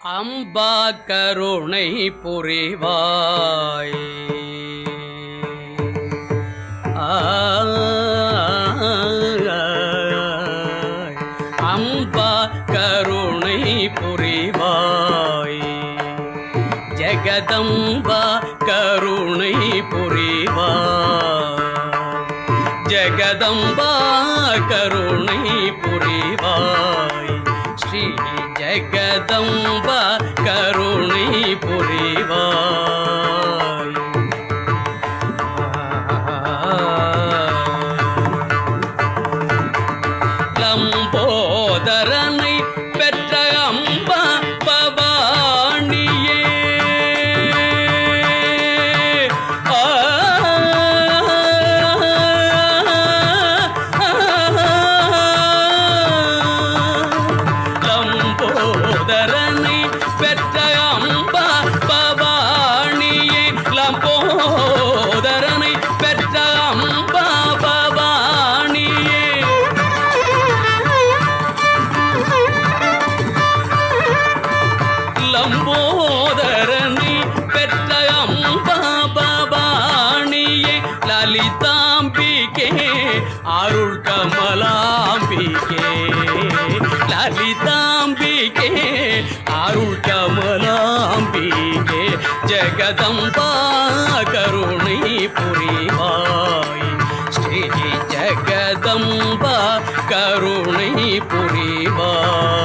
அம்பா கருணை புரிவாய். அம்பா கருணை புரிவாய். ஜெகதம்பா கருணை புரிவாய். ஜெகதம்பா கருணை புரிவாய். ஸ்ரீ ஜெகதம்பா கருணை அருள் கமலாம்பிகே லலிதாம்பிகே அருள் கமலாம்பிகே ஜெகதம்பா கருணை புரிவாய். ஸ்ரீ ஜெகதம்பா கருணை புரிவாய்.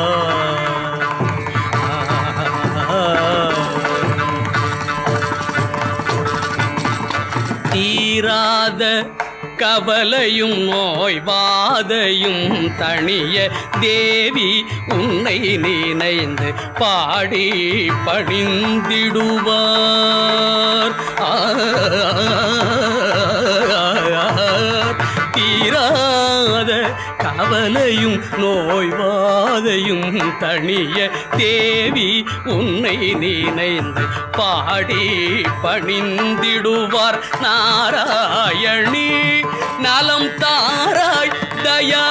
தீராத கவலையும் நோய்வாதையும் தனிய தேவி உன்னை நினைந்து பாடி பணிந்திடுவார். தீராத கவலையும் நோய்வாதையும் தனிய தேவி உன்னை நினைந்து பாடி பணிந்திடுவார். நாராயணி நலம் தாராய் தயா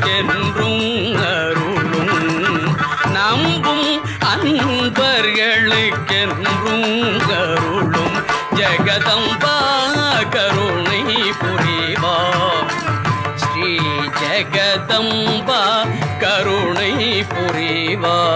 என்றும் அருளும். நம்பும் அன்பர்களுக்கென்றும் அருளும். ஜெகதம்பா கருணை புரிவா. ஸ்ரீ ஜெகதம்பா கருணை புரிவா.